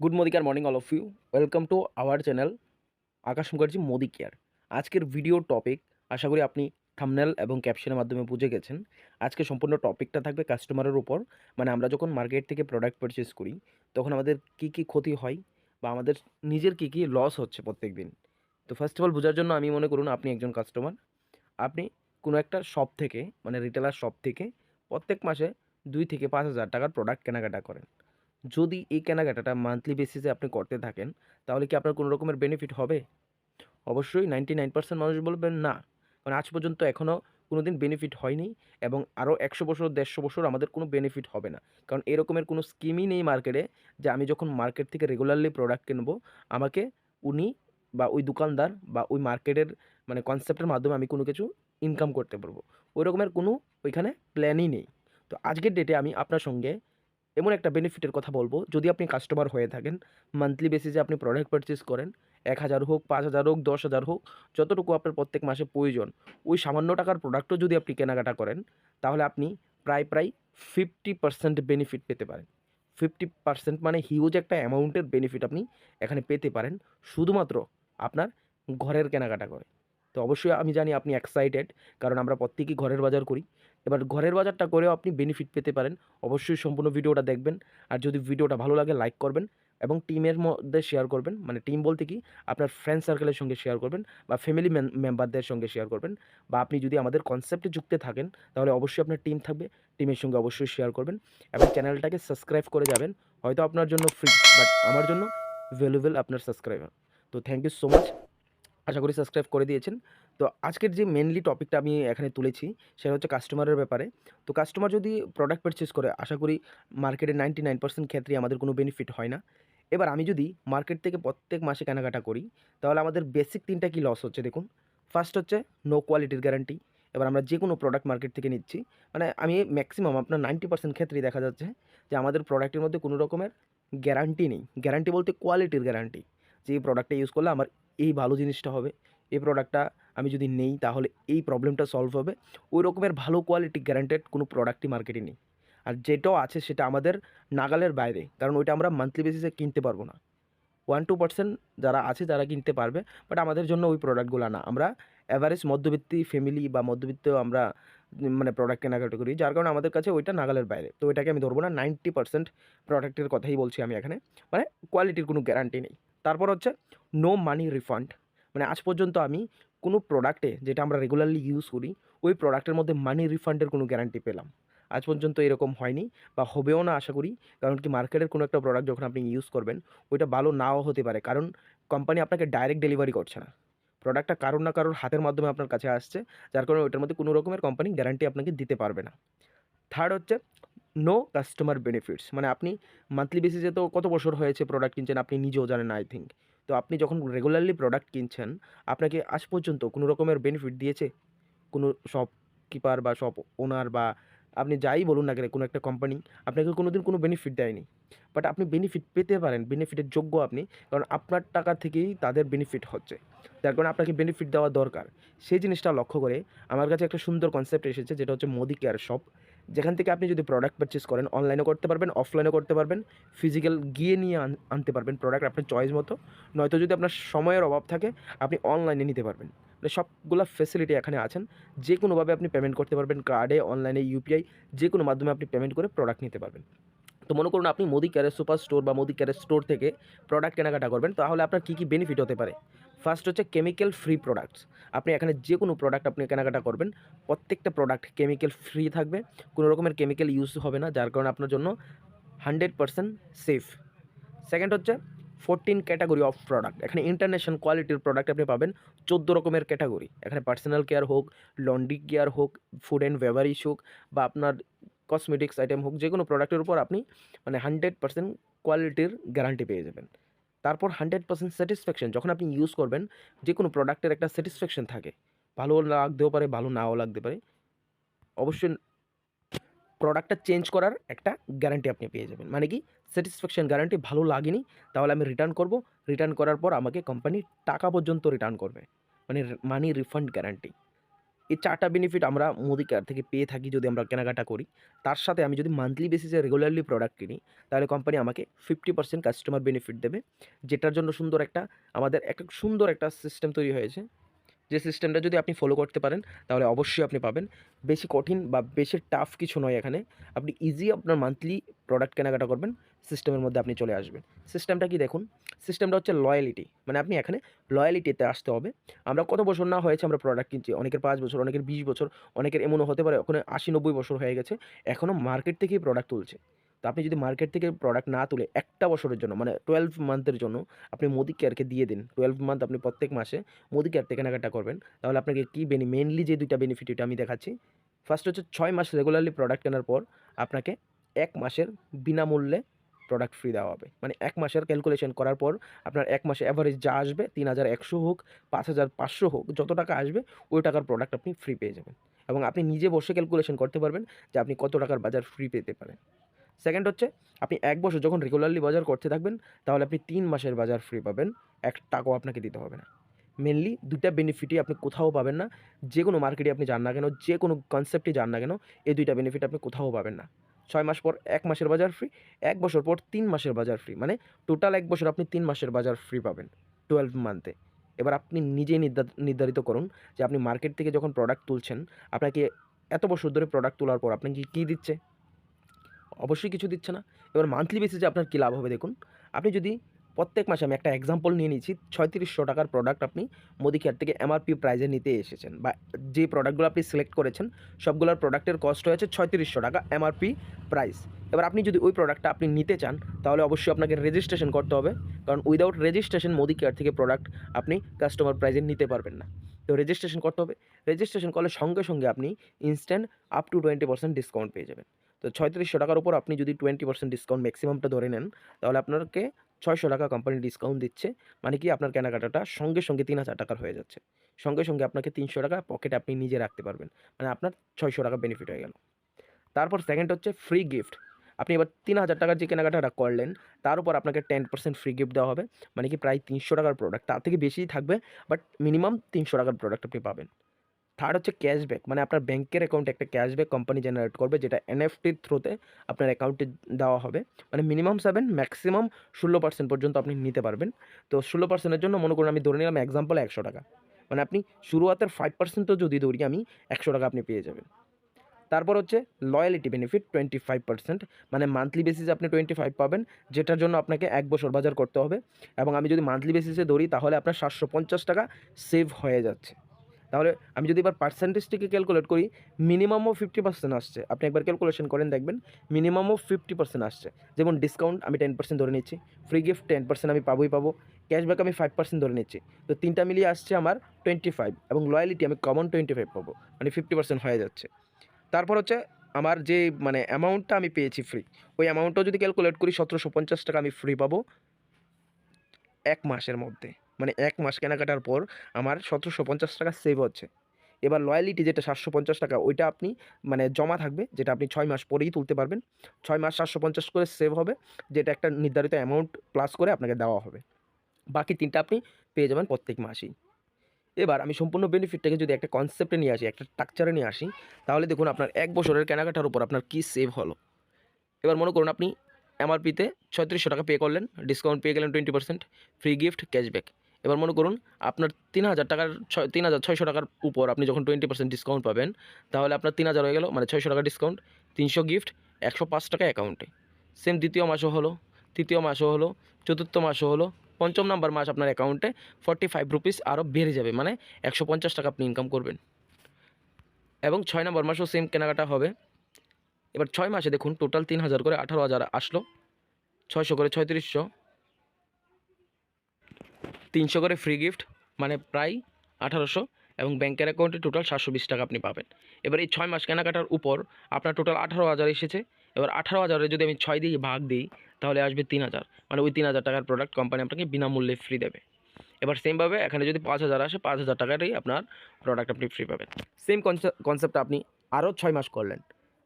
Good morning morning all of you welcome to our channel Akash Mukherjee Modi care আজকের video topic আশা করি আপনি thumbnail এবং ক্যাপশনের মাধ্যমে বুঝে গেছেন। আজকে সম্পূর্ণ টপিকটা থাকবে কাস্টমারের উপর। মানে আমরা যখন মার্কেট থেকে প্রোডাক্ট পারচেস করি, তখন আমাদের কি কি ক্ষতি হয় বা আমাদের নিজের কি কি লস হচ্ছে প্রত্যেক দিন তো ফার্স্ট অফ অল বোঝার জন্য আমি মনে করুন আপনি একজন কাস্টমার আপনি কোনো একটা শপ থেকে মানে রিটেলার শপ থেকে প্রত্যেক মাসে দুই থেকে পাঁচ হাজার টাকার প্রোডাক্ট কেনাকাটা করেন। যদি এই কেনাকাটাটা মান্থলি বেসিসে আপনি করতে থাকেন, তাহলে কি আপনার কোনো রকমের বেনিফিট হবে? অবশ্যই নাইনটি নাইন পার্সেন্ট মানুষ বলবেন না। কারণ আজ পর্যন্ত এখনও কোনো দিন বেনিফিট হয়নি এবং আরও একশো বছর, দেড়শো বছর আমাদের কোনো বেনিফিট হবে না। কারণ এরকমের কোনো স্কিমই নেই মার্কেটে যে আমি যখন মার্কেট থেকে রেগুলারলি প্রোডাক্ট কিনবো, আমাকে উনি বা ওই দোকানদার বা ওই মার্কেটের মানে কনসেপ্টের মাধ্যমে আমি কোনো কিছু ইনকাম করতে পারব। ওই রকমের কোনো ওইখানে প্ল্যানই নেই। তো আজকের ডেটে আমি আপনার সঙ্গে এমন একটা বেনিফিটের কথা বলব, যদি আপনি কাস্টমার হয়ে থাকেন মান্থলি বেসিসে আপনি প্রোডাক্ট পারচেস করেন, এক হাজার হোক, পাঁচ হাজার হোক, দশ হাজার হোক, যতটুকু আপনার প্রত্যেক মাসে প্রয়োজন, ওই সামান্য টাকার প্রোডাক্টও যদি আপনি কেনাকাটা করেন, তাহলে আপনি প্রায় প্রায় ফিফটি পার্সেন্ট বেনিফিট পেতে পারেন। ফিফটি পার্সেন্ট মানে হিউজ একটা অ্যামাউন্টের বেনিফিট আপনি এখানে পেতে পারেন, শুধুমাত্র আপনার ঘরের কেনাকাটা করে। তো অবশ্যই আমি জানি আপনি এক্সাইটেড কারণ আমরা প্রত্যেকেই ঘরের বাজার করি। এবার ঘরের বাজারটা করেও আপনি বেনিফিট পেতে পারেন। অবশ্যই সম্পূর্ণ ভিডিওটা দেখবেন। আর যদি ভিডিওটা ভালো লাগে লাইক করবেন এবং টিমের মধ্যে শেয়ার করবেন। মানে টিম বলতে কি, আপনার ফ্রেন্ড সার্কেলের সঙ্গে শেয়ার করবেন বা ফ্যামিলি মেম্বারদের সঙ্গে শেয়ার করবেন। বা আপনি যদি আমাদের কনসেপ্টে যুক্ত থাকেন, তাহলে অবশ্যই আপনার টিম থাকবে। টিমের সঙ্গে অবশ্যই শেয়ার করবেন এবং চ্যানেলটাকে সাবস্ক্রাইব করে যাবেন। হয়তো আপনার জন্য ফ্রি বাট আমার জন্য ভ্যালুয়েবল আপনার সাবস্ক্রাইবার তো থ্যাংক ইউ সো মাচ আশা করি সাবস্ক্রাইব করে দিয়েছেন। তো আজকের যে মেনলি টপিকটা আমি এখানে তুলেছি, সেটা হচ্ছে কাস্টমারের ব্যাপারে। তো কাস্টমার যদি প্রোডাক্ট পারচেস করে, আশা করি মার্কেটে নাইনটি নাইন পার্সেন্ট ক্ষেত্রে আমাদের কোনো বেনিফিট হয় না। এবার আমি যদি মার্কেট থেকে প্রত্যেক মাসে কেনাকাটা করি, তাহলে আমাদের বেসিক তিনটা কি লস হচ্ছে দেখুন। ফার্স্ট হচ্ছে নো কোয়ালিটির গ্যারান্টি এবার আমরা যে কোনো প্রোডাক্ট মার্কেট থেকে নিচ্ছি মানে আমি ম্যাক্সিমাম আপনার নাইনটি পার্সেন্ট ক্ষেত্রেই দেখা যাচ্ছে যে আমাদের প্রোডাক্টের মধ্যে কোনো রকমের গ্যারান্টি নেই। গ্যারান্টি বলতে কোয়ালিটির গ্যারান্টি যে এই প্রোডাক্টটা ইউজ করলে আমার এই ভালো জিনিসটা হবে। এই প্রোডাক্টটা আমি যদি নেই, তাহলে এই প্রবলেমটা সলভ হবে। ওই রকমের ভালো কোয়ালিটি গ্যারান্টেড কোনো প্রোডাক্টই মার্কেটে নেই। আর যেটাও আছে, সেটা আমাদের নাগালের বাইরে। কারণ ওইটা আমরা মান্থলি বেসিসে কিনতে পারব না। ওয়ান টু পার্সেন্ট যারা আছে, তারা কিনতে পারবে। বাট আমাদের জন্য ওই প্রোডাক্টগুলো না। আমরা অ্যাভারেজ মধ্যবিত্তি ফ্যামিলি বা মধ্যবিত্ত আমরা মানে প্রোডাক্ট কেনাকাটা করি। যার কারণে আমাদের কাছে ওইটা নাগালের বাইরে। তো ওইটাকে আমি ধরবো না নাইনটি পার্সেন্ট প্রোডাক্টের কথাই বলছি আমি এখানে। মানে কোয়ালিটির কোনো গ্যারান্টি নেই। তারপর হচ্ছে নো মানি রিফান্ড মানে আজ পর্যন্ত আমি কোনো প্রোডাক্টে যেটা আমরা রেগুলারলি ইউজ করি, ওই প্রোডাক্টের মধ্যে মানি রিফান্ডের কোনো গ্যারান্টি পেলাম। আজ পর্যন্ত এরকম হয়নি বা হবেও না আশা করি, কারণ কি মার্কেটের কোনো একটা প্রোডাক্ট যখন আপনি ইউজ করবেন, ওইটা ভালো নাও হতে পারে। কারণ কোম্পানি আপনাকে ডাইরেক্ট ডেলিভারি করছে না। প্রোডাক্টটা কারোর না কারোর হাতের মাধ্যমে আপনার কাছে আসছে, যার কারণে ওইটার মধ্যে কোনো রকমের কোম্পানি গ্যারান্টি আপনাকে দিতে পারবে না। থার্ড হচ্ছে নো কাস্টমার বেনিফিটস মানে আপনি মান্থলি বেসিসে তো কত বছর হয়েছে প্রোডাক্ট কিনছেন আপনি নিজেও জানেন আই থিঙ্ক তো আপনি যখন রেগুলারলি প্রোডাক্ট কিনছেন, আপনাকে আজ পর্যন্ত কোনো রকমের বেনিফিট দিয়েছে? কোনো শপ কিপার বা শপ ওনার বা আপনি যাই বলুন না কেন, কোনো একটা কোম্পানি আপনাকে কোনো দিন কোনো বেনিফিট দেয়নি। বাট আপনি বেনিফিট পেতে পারেন বেনিফিটের যোগ্য আপনি, কারণ আপনার টাকা থেকেই তাদের বেনিফিট হচ্ছে। যার কারণে আপনাকে বেনিফিট দেওয়া দরকার। সেই জিনিসটা লক্ষ্য করে আমার কাছে একটা সুন্দর কনসেপ্ট এসেছে, যেটা হচ্ছে মোদি কেয়ার শপ যেখান থেকে আপনি যদি প্রোডাক্ট পারচেস করেন অনলাইনেও করতে পারবেন অফলাইনেও করতে পারবেন ফিজিক্যাল গিয়ে নিয়ে আন- আনতে পারবেন প্রোডাক্ট আপনার চয়েস মতো। নয়তো যদি আপনার সময়ের অভাব থাকে, আপনি অনলাইনে নিতে পারবেন। মানে সবগুলো ফেসিলিটি এখানে আছেন। যে কোনোভাবে আপনি পেমেন্ট করতে পারবেন কার্ডে অনলাইনে ইউপিআই যে কোনো মাধ্যমে আপনি পেমেন্ট করে প্রোডাক্ট নিতে পারবেন। তো মনে করুন আপনি মোদি ক্যারের সুপার স্টোর বা মোদি ক্যারের স্টোর থেকে প্রোডাক্ট কেনাকাটা করবেন, তাহলে আপনার কী কী বেনিফিট হতে পারে? ফার্স্ট হচ্ছে কেমিক্যাল ফ্রি প্রোডাক্টস আপনি এখানে যে কোনো প্রোডাক্ট আপনি কেনাকাটা করবেন, প্রত্যেকটা প্রোডাক্ট কেমিক্যাল ফ্রি থাকবে। কোনো রকমের কেমিক্যাল ইউজ হবে না, যার কারণে আপনার জন্য হান্ড্রেড পারসেন্ট সেফ সেকেন্ড হচ্ছে ফোরটিন ক্যাটাগরি অফ প্রোডাক্ট এখানে ইন্টারন্যাশনাল কোয়ালিটির প্রোডাক্ট আপনি পাবেন, চোদ্দ রকমের ক্যাটাগরি এখানে পার্সোনাল কেয়ার হোক লন্ড্রি কেয়ার হোক ফুড অ্যান্ড বেভারিজ হোক, বা আপনার কসমেটিক্স আইটেম হোক যে কোনো প্রোডাক্টের উপর আপনি মানে হান্ড্রেড পার্সেন্ট কোয়ালিটির গ্যারান্টি পেয়ে যাবেন। তারপর হান্ড্রেড পার্সেন্ট স্যাটিসফ্যাকশন যখন আপনি ইউজ করবেন যে কোনো প্রোডাক্টের একটা স্যাটিসফ্যাকশন থাকে। ভালো লাগতেও পারে, ভালো নাও লাগতে পারে। অবশ্যই প্রোডাক্টটা চেঞ্জ করার একটা গ্যারান্টি আপনি পেয়ে যাবেন। মানে কি? স্যাটিসফ্যাকশন গ্যারান্টি ভালো লাগেনি, তাহলে আমি রিটার্ন করব। রিটার্ন করার পর আমাকে কোম্পানি টাকা পর্যন্ত রিটার্ন করবে। মানে মানি রিফান্ড গ্যারান্টি এই চারটা বেনিফিট আমরা মোদি কার থেকে পেয়ে থাকি যদি আমরা কেনাকাটা করি। তার সাথে আমি যদি মান্থলি বেসিসে রেগুলারলি প্রোডাক্ট কিনি, তাহলে কোম্পানি আমাকে ফিফটি পার্সেন্ট কাস্টমার বেনিফিট দেবে। যেটার জন্য সুন্দর একটা, আমাদের একটা সুন্দর একটা সিস্টেম তৈরি হয়েছে। যে সিস্টেমটা যদি আপনি ফলো করতে পারেন, তাহলে অবশ্যই আপনি পাবেন। বেশি কঠিন বা বেশি টাফ কিছু নয় এখানে। আপনি ইজি আপনার মান্থলি প্রোডাক্ট কেনাকাটা করবেন সিস্টেমের মধ্যে আপনি চলে আসবেন। সিস্টেমটা কি দেখুন? সিস্টেমটা হচ্ছে লয়ালিটি মানে আপনি এখানে লয়ালিটিতে আসতে হবে। আমরা কত বছর না হয়েছে আমরা প্রোডাক্ট কিনছি? অনেকের পাঁচ বছর, অনেকের বিশ বছর, অনেকের এমনও হতে পারে, ওখানে আশি নব্বই বছর হয়ে গেছে এখনও মার্কেট থেকেই প্রোডাক্ট তুলছে। তো আপনি যদি মার্কেট থেকে প্রোডাক্ট না তুলে একটা বছরের জন্য মানে টুয়েলভ মান্থের জন্য আপনি মোদি কেয়ারকে দিয়ে দিন টুয়েলভ মান্থ আপনি প্রত্যেক মাসে মোদি কেয়ার থেকে কেনাকাটা করবেন, তাহলে আপনাকে কী বেনি মেনলি যে দুইটা বেনিফিট এটা আমি দেখাচ্ছি। ফার্স্ট হচ্ছে ছয় মাস রেগুলারলি প্রোডাক্ট কেনার পর আপনাকে এক মাসের বিনামূল্যে প্রোডাক্ট ফ্রি দেওয়া হবে। মানে এক মাসের ক্যালকুলেশন করার পর আপনার এক মাসে অ্যাভারেজ যা আসবে তিন হাজার একশো হোক, পাঁচ হাজার পাঁচশো হোক, যত টাকা আসবে ওই টাকার প্রোডাক্ট আপনি ফ্রি পেয়ে যাবেন। এবং আপনি নিজে বসে ক্যালকুলেশন করতে পারবেন যে আপনি কত টাকার বাজার ফ্রি পেতে পারেন। সেকেন্ড হচ্ছে, আপনি এক বছর যখন রেগুলারলি বাজার করতে থাকবেন, তাহলে আপনি তিন মাসের বাজার ফ্রি পাবেন, এক টাকাও আপনাকে দিতে হবে না। মেনলি দুইটা বেনিফিটই আপনি কোথাও পাবেন না যে কোনো মার্কেটে আপনি যান না কেন যে কোনো কনসেপ্টে যান না কেন, এই দুইটা বেনিফিট আপনি কোথাও পাবেন না। ছয় মাস পর এক মাসের বাজার ফ্রি এক বছর পর তিন মাসের বাজার ফ্রি মানে টোটাল এক বছর আপনি তিন মাসের বাজার ফ্রি পাবেন টুয়েলভ মান্থে এবার আপনি নিজেই নির্ধা- নির্ধারিত করুন যে আপনি মার্কেট থেকে যখন প্রোডাক্ট তুলছেন, আপনাকে এত বছর ধরে প্রোডাক্ট তোলার পর আপনাকে কী দিচ্ছে? অবশ্যই কিছু দিচ্ছে না। এবার মান্থলি বেসিসে আপনার কী লাভ হবে দেখুন। আপনি যদি প্রত্যেক মাসে আমি একটা এক্সাম্পল নিয়ে নিচ্ছি ছয়ত্রিশশো টাকার প্রোডাক্ট আপনি মোদি কেয়ার থেকে এমআরপি প্রাইজে নিতে এসেছেন বা যে প্রোডাক্টগুলো আপনি সিলেক্ট করেছেন, সবগুলোর প্রোডাক্টের কস্ট হয়েছে ছয়ত্রিশশো টাকা এমআরপি প্রাইস এবার আপনি যদি ওই প্রোডাক্টটা আপনি নিতে চান, তাহলে অবশ্যই আপনাকে রেজিস্ট্রেশন করতে হবে। কারণ উইদাউট রেজিস্ট্রেশন মোদি কেয়ার থেকে প্রোডাক্ট আপনি কাস্টমার প্রাইজে নিতে পারবেন না। তো রেজিস্ট্রেশন করতে হবে। রেজিস্ট্রেশন করলে সঙ্গে সঙ্গে আপনি instant up to twenty percent discount পেয়ে যাবেন। তো ছয়ত্রিশশো টাকার উপর আপনি যদি টোয়েন্টি পার্সেন্ট ডিসকাউন্ট ম্যাক্সিমামটা ধরে নেন, তাহলে আপনাকে ছয়শো টাকা কোম্পানি ডিসকাউন্ট দিচ্ছে। মানে কি? আপনার কেনাকাটাটা সঙ্গে সঙ্গে তিন হাজার টাকার হয়ে যাচ্ছে। সঙ্গে সঙ্গে আপনাকে তিনশো টাকা পকেটে আপনি নিজে রাখতে পারবেন। মানে আপনার ছয়শো টাকা বেনিফিট হয়ে গেল। তারপর সেকেন্ড হচ্ছে ফ্রি গিফট আপনি এবার তিন হাজার টাকার যে কেনাকাটাটা করলেন, তার উপর আপনাকে টেন পার্সেন্ট ফ্রি গিফট দেওয়া হবে। মানে কি? প্রায় তিনশো টাকার প্রোডাক্ট তার থেকে বেশিই থাকবে বাট মিনিমাম তিনশো টাকার প্রোডাক্ট আপনি পাবেন। থার্ড হচ্ছে ক্যাশব্যাক মানে আপনার ব্যাংকের অ্যাকাউন্টে একটা ক্যাশব্যাক কোম্পানি জেনারেট করবে, যেটা এনএফটির থ্রুতে আপনার অ্যাকাউন্টে দেওয়া হবে। মানে মিনিমাম সেভেন ম্যাক্সিমাম ষোলো পার্সেন্ট পর্যন্ত আপনি নিতে পারবেন। তো ষোলো পার্সেন্টের জন্য মনে করুন আমি ধরে নিলাম এক্সাম্পল একশো টাকা। মানে আপনি শুরুয়াতের ফাইভ পার্সেন্টও যদি ধরি আমি, একশো টাকা আপনি পেয়ে যাবেন। তারপর হচ্ছে loyalty benefit twenty five percent মানে মান্থলি বেসিসে আপনি টোয়েন্টি ফাইভ পাবেন, যেটার জন্য আপনাকে এক বছর বাজার করতে হবে। এবং আমি যদি মান্থলি বেসিসে ধরি, তাহলে আপনার সাতশো পঞ্চাশ টাকা সেভ হয়ে যাচ্ছে। তাহলে আমি যদি এবার পার্সেন্টেজটিকে ক্যালকুলেট করি মিনিমামও ফিফটি পার্সেন্ট আসছে। আপনি একবার ক্যালকুলেশন করেন, দেখবেন মিনিমামও ফিফটি পার্সেন্ট আসছে। যেমন ডিসকাউন্ট আমি টেন পার্সেন্ট ধরে নিচ্ছি ফ্রি গিফট টেন পার্সেন্ট আমি পাবোই পাবো ক্যাশব্যাক আমি ফাইভ পার্সেন্ট ধরে নিচ্ছি। তো তিনটা মিলিয়ে আসছে আমার টোয়েন্টি ফাইভ এবং লয়ালিটি আমি কমন টোয়েন্টি ফাইভ পাবো মানে ফিফটি পার্সেন্ট হয়ে যাচ্ছে। তারপর হচ্ছে আমার যে মানে অ্যামাউন্টটা আমি পেয়েছি ফ্রি ওই অ্যামাউন্টটাও যদি ক্যালকুলেট করি, সতেরোশো পঞ্চাশ টাকা আমি ফ্রি পাবো, এক মাসের মধ্যে। মানে এক মাস কেনাকাটার পর আমার সতেরোশো পঞ্চাশ টাকা সেভ হচ্ছে। এবার লয়ালিটি যেটা সাতশো পঞ্চাশ টাকা, ওইটা আপনি মানে জমা থাকবে, যেটা আপনি ছয় মাস পরেই তুলতে পারবেন। ছয় মাস সাতশো পঞ্চাশ করে সেভ হবে, যেটা একটা নির্ধারিত অ্যামাউন্ট প্লাস করে আপনাকে দেওয়া হবে। বাকি তিনটা আপনি পেয়ে যাবেন প্রত্যেক মাসেই। এবার আমি সম্পূর্ণ বেনিফিটটাকে যদি একটা কনসেপ্টে নিয়ে আসি, একটা স্ট্রাকচারে নিয়ে আসি, তাহলে দেখুন আপনার এক বছরের কেনাকাটার উপর আপনার কী সেভ হলো। এবার মনে করুন আপনি এমআরপিতে ছয়ত্রিশশো টাকা পে করলেন ডিসকাউন্ট পেয়ে গেলেন twenty percent free gift cashback এবার মনে করুন, আপনার তিন হাজার টাকার ছয়, তিন হাজার ছয়শো টাকার উপর আপনি যখন টোয়েন্টি পার্সেন্ট ডিসকাউন্ট পাবেন, তাহলে আপনার তিন হাজার হয়ে গেল মানে ছয়শো টাকা ডিসকাউন্ট তিনশো গিফট একশো পাঁচ টাকা অ্যাকাউন্টে সেম দ্বিতীয় মাসও হলো, তৃতীয় মাসও হলো, চতুর্থ মাসও হলো, পঞ্চম নাম্বার মাস আপনার অ্যাকাউন্টে ফর্টি ফাইভ রুপিস আরও বেড়ে যাবে মানে একশো পঞ্চাশ টাকা আপনি ইনকাম করবেন। এবং ছয় নম্বর মাসও সেম কেনাকাটা হবে। এবার ছয় মাসে দেখুন টোটাল তিন হাজার করে আঠারো হাজার আসলো, ছয়শো করে ছয়ত্রিশশো তিনশো করে ফ্রি গিফট মানে প্রায় আঠারোশো এবং ব্যাংকের অ্যাকাউন্টে টোটাল সাতশো বিশ টাকা আপনি পাবেন। এবার এই ছয় মাস কেনাকাটার উপর আপনার টোটাল আঠারো হাজার এসেছে। এবার আঠারো হাজারে যদি আমি ছয় দিয়ে ভাগ দিই, তাহলে আসবে তিন হাজার। মানে ওই তিন হাজার টাকার প্রোডাক্ট কোম্পানি আপনাকে বিনামূল্যে ফ্রি দেবে। এবার সেমভাবে এখানে যদি পাঁচ হাজার আসে, পাঁচ হাজার টাকারই আপনার প্রোডাক্ট আপনি ফ্রি পাবেন। সেম কনসেপ্ট আপনি আরও ছয় মাস করলেন।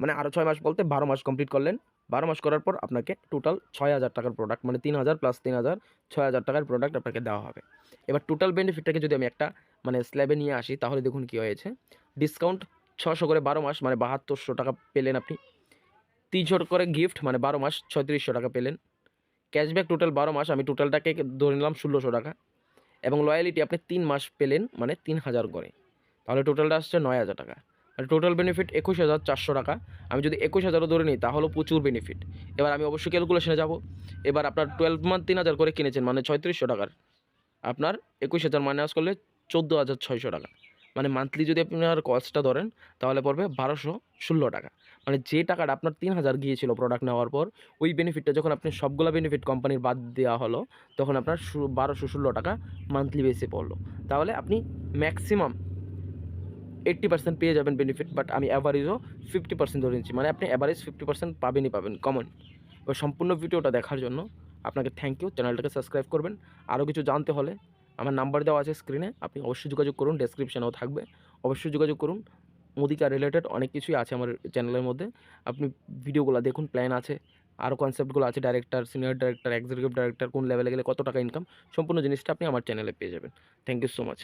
মানে আরও ছয় মাস বলতে বারো মাস কমপ্লিট করলেন। বারো মাস করার পর আপনাকে টোটাল ছয় হাজার টাকার প্রোডাক্ট মানে তিন হাজার প্লাস তিন হাজার, ছয় হাজার টাকার প্রোডাক্ট আপনাকে দেওয়া হবে। এবার টোটাল বেনিফিটটাকে যদি আমি একটা মানে স্ল্যাবে নিয়ে আসি, তাহলে দেখুন কী হয়েছে? ডিসকাউন্ট ছশো করে বারো মাস মানে বাহাত্তরশো টাকা পেলেন আপনি। তিনশো করে গিফট মানে বারো মাস, ছয়ত্রিশশো টাকা পেলেন। ক্যাশব্যাক টোটাল বারো মাস, আমি টোটালটাকে ধরে নিলাম ষোলোশো টাকা। এবং লয়ালিটি আপনি তিন মাস পেলেন মানে তিন হাজার করে। তাহলে টোটালটা আসছে নয় হাজার টাকা। আর টোটাল বেনিফিট একুশ হাজার চারশো টাকা। আমি যদি একুশ হাজারও ধরে নিই তাহলেও প্রচুর বেনিফিট এবার আমি অবশ্যই ক্যালকুলেশনে যাব। এবার আপনার টুয়েলভ মান্থ তিন হাজার করে কিনেছেন মানে ছয়ত্রিশশো টাকার। আপনার একুশ হাজার মাইনাস করলে চোদ্দ হাজার ছয়শো টাকা। মানে মান্থলি যদি আপনার কস্টটা ধরেন, তাহলে পড়বে বারোশো ষোলো টাকা। মানে যে টাকাটা আপনার তিন হাজার গিয়েছিল প্রোডাক্ট নেওয়ার পর, ওই বেনিফিটটা যখন আপনি সবগুলো বেনিফিট কোম্পানির বাদ দেওয়া হলো, তখন আপনার বারোশো ষোলো টাকা মান্থলি বেসে পড়ল। তাহলে আপনি ম্যাক্সিমাম এইট্টি পার্সেন্ট পেয়ে যাবেন বেনিফিট বাট আমি অ্যাভারেজও ফিফটি পার্সেন্ট ধরে নিচ্ছি। মানে আপনি অ্যাভারেজ ফিফটি পার্সেন্ট পাবেনই পাবেন কমন এবার সম্পূর্ণ ভিডিওটা দেখার জন্য আপনাকে থ্যাংক ইউ চ্যানেলটাকে সাবস্ক্রাইব করবেন। আরও কিছু জানতে হলে আমার নাম্বার দেওয়া আছে স্ক্রিনে আপনি অবশ্যই যোগাযোগ করুন ডেসক্রিপশানেও থাকবে। অবশ্যই যোগাযোগ করুন। মুদিকা রিলেটেড অনেক কিছুই আছে আমার চ্যানেলের মধ্যে। আপনি ভিডিওগুলো দেখুন প্ল্যান আছে। আরও কনসেপ্টগুলো আছে director senior director executive director কোন লেভেলে গেলে কত টাকা ইনকাম সম্পূর্ণ জিনিসটা আপনি আমার চ্যানেলে পেয়ে যাবেন। Thank you so much